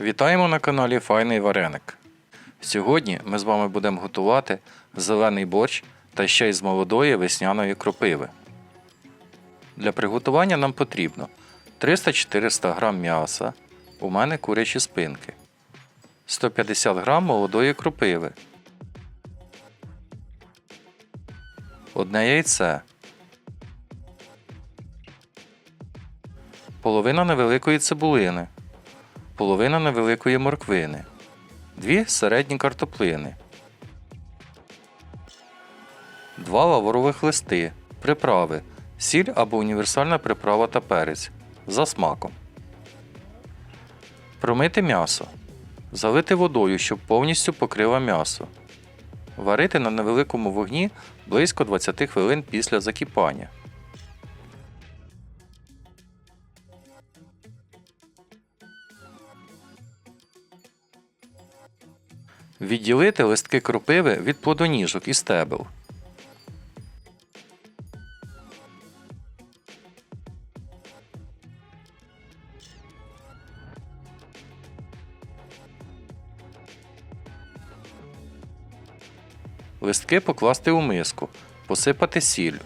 Вітаємо на каналі Файний Вареник. Сьогодні ми з вами будемо готувати зелений борщ та ще й з молодої весняної кропиви. Для приготування нам потрібно 300-400 г м'яса, у мене курячі спинки, 150 г молодої кропиви, одне яйце, половина невеликої цибулини, половина невеликої морквини, дві середні картоплини, два лаврових листи, приправи, сіль або універсальна приправа та перець за смаком. Промити м'ясо. Залити водою, щоб повністю покрила м'ясо. Варити на невеликому вогні близько 20 хвилин після закипання. Відділити листки кропиви від плодоніжок і стебел. Листки покласти у миску, посипати сіллю.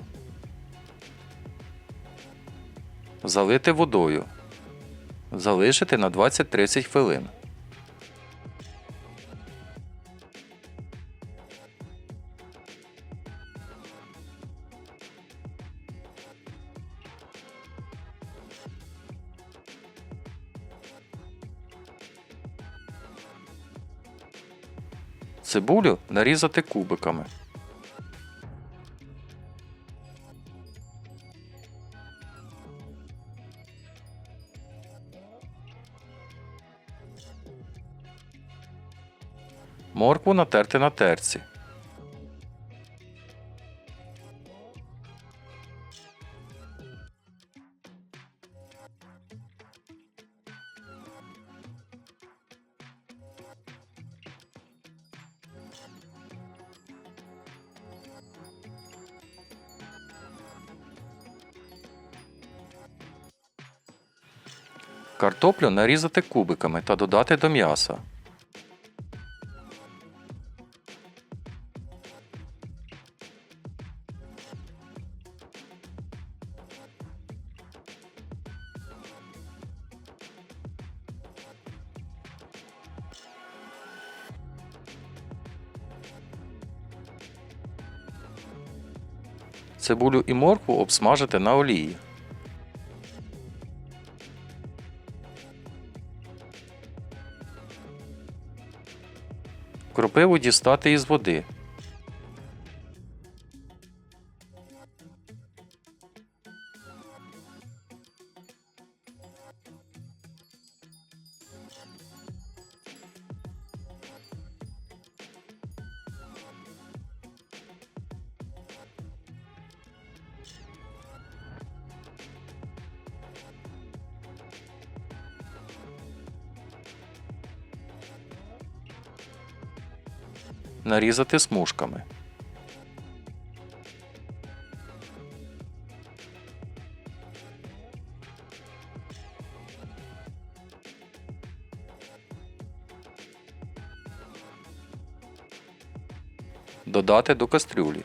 Залити водою. Залишити на 20-30 хвилин. Цибулю нарізати кубиками. Моркву натерти на терці. Картоплю нарізати кубиками та додати до м'яса. Цибулю і моркву обсмажити на олії. Кропиву дістати із води. Нарізати смужками. Додати до кастрюлі.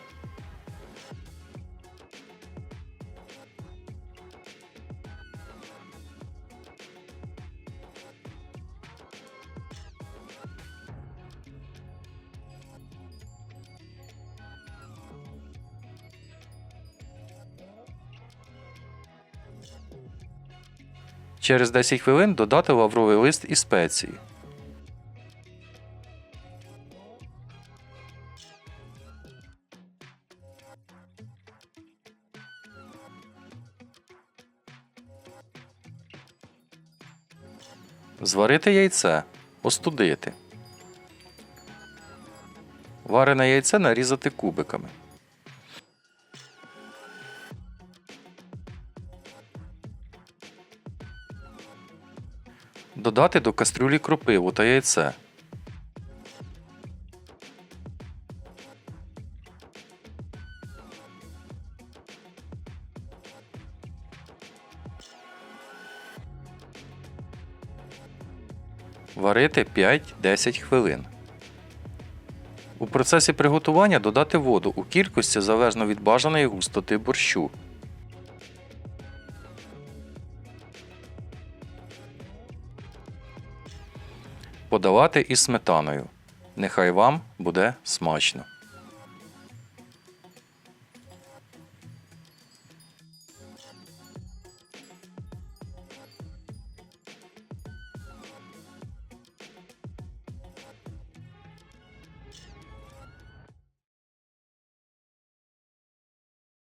Через 10 хвилин додати лавровий лист і спеції. Зварити яйце. Остудити. Варене яйце нарізати кубиками. Додати до кастрюлі кропиву та яйце. Варити 5-10 хвилин. У процесі приготування додати воду у кількості залежно від бажаної густоти борщу. Подавати із сметаною. Нехай вам буде смачно.